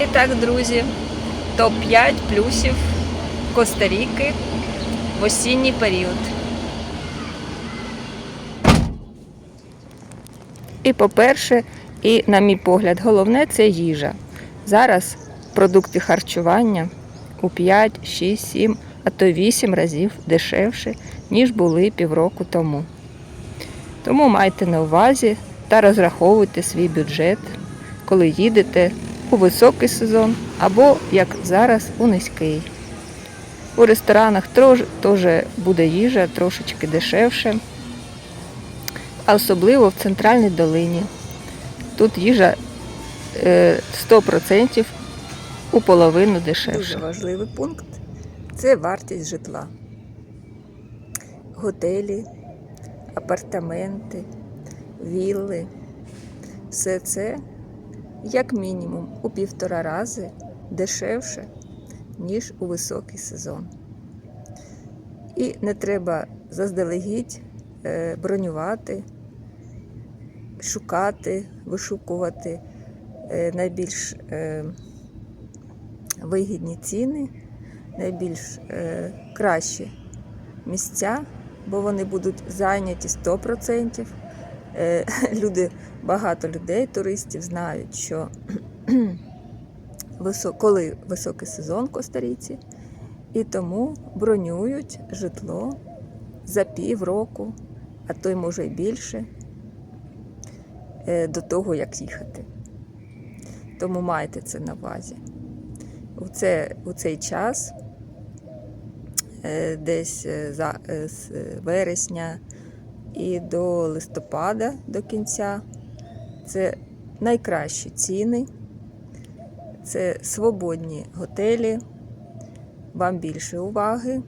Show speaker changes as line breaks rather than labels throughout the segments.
І так, друзі, топ-5 плюсів Коста-Ріки в осінній період. І по-перше, і, на мій погляд, головне це їжа. Зараз продукти харчування у 5, 6, 7, а то 8 разів дешевше, ніж були півроку тому. Тому майте на увазі та розраховуйте свій бюджет, коли їдете у високий сезон або, як зараз, у низький. У ресторанах теж буде їжа трошечки дешевше, а особливо в центральній долині. Тут їжа е, 100% у половину дешевше. Дуже важливий пункт це вартість житла. Готелі, апартаменти, вілли. Все це як мінімум у півтора рази дешевше, ніж у високий сезон. І не треба заздалегідь е, бронювати, шукати, вишукувати е, найбільш е, вигідні ціни, найбільш кращі місця, бо вони будуть зайняті 100%. Е, Люди, багато людей, туристів знають, що коли високий сезон в Коста-Ріці, і тому бронюють житло за півроку, а то й може й більше е, до того, як їхати. Тому майте це на увазі. У, це, у цей час, е, десь за, з вересня і до листопада до кінця, це найкращі ціни, це свободні готелі, вам більше уваги,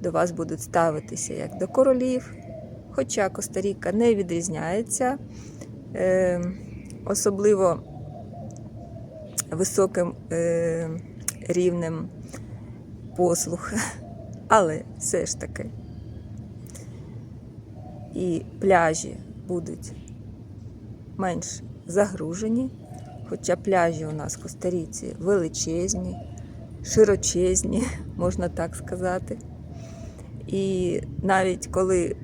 до вас будуть ставитися як до королів. Хоча Коста-Ріка не відрізняється е, особливо високим е, рівнем послуг, але все ж таки і пляжі будуть менш загружені, хоча пляжі у нас в Коста-Ріці величезні, широчезні, можна так сказати. І навіть коли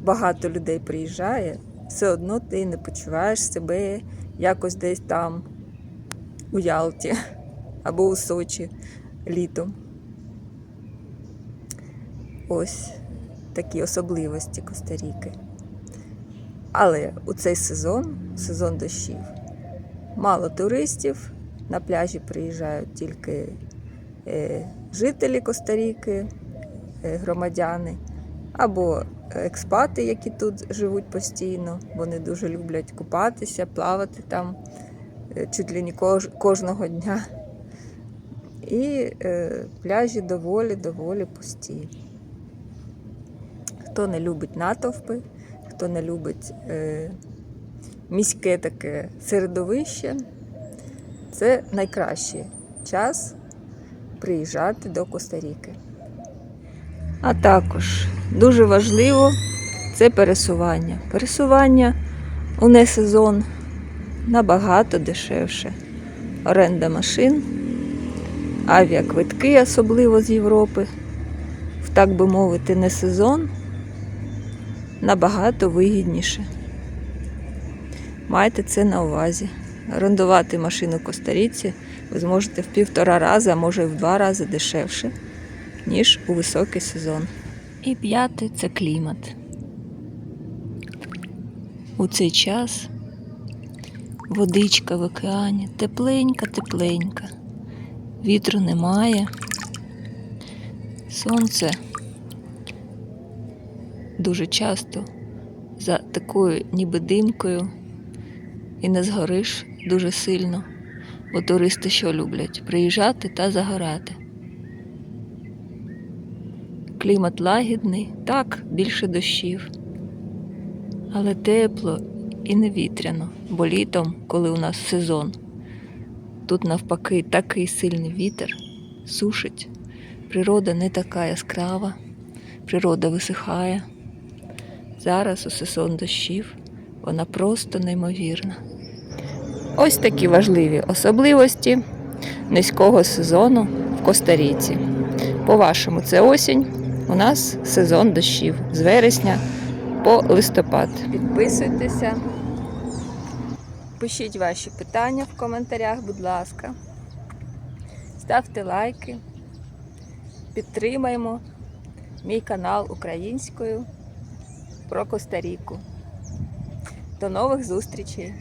багато людей приїжджає, все одно ти не почуваєш себе якось десь там у Ялті або у Сочі літом. Ось такі особливості Коста-Ріки. Але у цей сезон, сезон дощів, мало туристів, на пляжі приїжджають тільки е, жителі Коста-Ріки, е, громадяни, або експати, які тут живуть постійно. Вони дуже люблять купатися, плавати там е, чуть ли не кож, кожного дня. І пляжі доволі-доволі пусті. Хто не любить натовпи, хто не любить е, міське таке середовище, це найкращий час приїжджати до Коста-Ріки. А також дуже важливо це пересування. Пересування у несезон набагато дешевше. Оренда машин, авіаквитки, особливо з Європи, в так би мовити, не сезон, набагато вигідніше. Майте це на увазі. Орендувати машину в Коста-Ріці ви зможете в півтора рази, а може в два рази дешевше, ніж у високий сезон. І п'яте це клімат. У цей час водичка в океані тепленька, тепленька, вітру немає, сонце дуже часто за такою ніби димкою і не згориш дуже сильно, бо туристи що люблять? Приїжджати та загорати. Клімат лагідний, так, більше дощів, але тепло і не вітряно, бо літом, коли у нас сезон, тут навпаки такий сильний вітер сушить. Природа не така яскрава, природа висихає. Зараз у сезон дощів вона просто неймовірна. Ось такі важливі особливості низького сезону в Коста-Ріці. По-вашому, це осінь. У нас сезон дощів з вересня по листопад. Підписуйтеся, пишіть ваші питання в коментарях, будь ласка. Ставте лайки. Підтримаємо мій канал українською про Коста-Ріку. До нових зустрічей!